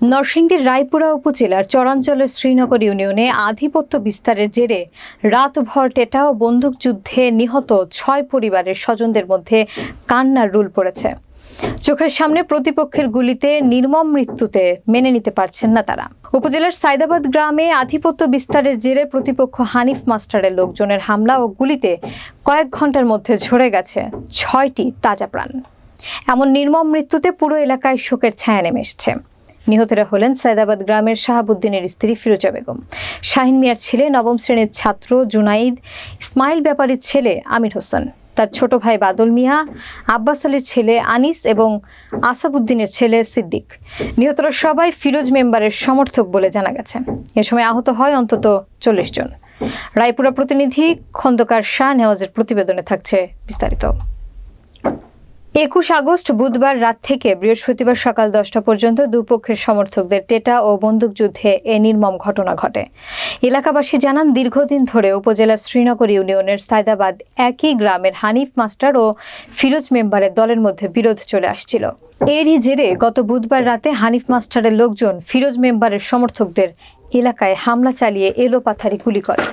নরসিংদীর রায়পুরা উপজেলার চরাঞ্চলের শ্রীনগর ইউনিয়নে আধিপত্য বিস্তারের জেরে রাতভর টেটা ও বন্দুকযুদ্ধে নিহত ছয় পরিবারের স্বজনদের মধ্যে কান্নার রুল পড়েছে। চোখের সামনে প্রতিপক্ষের গুলিতে নির্মম মৃত্যুতে মেনে নিতে পারছেন না তারা। উপজেলার সাইদাবাদ গ্রামে আধিপত্য বিস্তারের জেরে প্রতিপক্ষ হানিফ মাস্টারের লোকজনের হামলা ও গুলিতে কয়েক ঘণ্টার মধ্যে ঝরে গেছে ছয়টি তাজা প্রাণ। এমন নির্মম মৃত্যুতে পুরো এলাকায় শোকের ছায়া নেমে এসেছে। নিহতরা হলেন সায়দাবাদ গ্রামের শাহাবুদ্দিনের স্ত্রী ফিরোজা বেগম। শাহিন মিয়ার ছেলে, নবম শ্রেণির ছাত্র জুনাইদ ইসমাইল ব্যাপারীর ছেলে আমির হোসেন। তার ছোট ভাই বাদল মিয়া, আব্বাস আলীর ছেলে আনিস এবং আসাবুদ্দিনের ছেলে সিদ্দিক। নিহতরা সবাই ফিরোজ মেম্বারের সমর্থক বলে জানা গেছে। এ সময় আহত হয় অন্তত চল্লিশ জন। রায়পুরা প্রতিনিধি খন্দকার শাহ নেওয়াজের প্রতিবেদনে থাকছে বিস্তারিত। একুশ আগস্ট বুধবার রাত থেকে বৃহস্পতিবার সকাল দশটা পর্যন্ত দুপক্ষের সমর্থকদের টেটা ও বন্দুকযুদ্ধে এ নির্মম ঘটনা ঘটে। এলাকাবাসী জানান, দীর্ঘদিন ধরে উপজেলার শ্রীনগর ইউনিয়নের সায়দাবাদ একই গ্রামের হানিফ মাস্টার ও ফিরোজ মেম্বারের দলের মধ্যে বিরোধ চলে আসছিল। এরই জেরে গত বুধবার রাতে হানিফ মাস্টারের লোকজন ফিরোজ মেম্বারের সমর্থকদের এলাকায় হামলা চালিয়ে এলোপাথারি গুলি করে।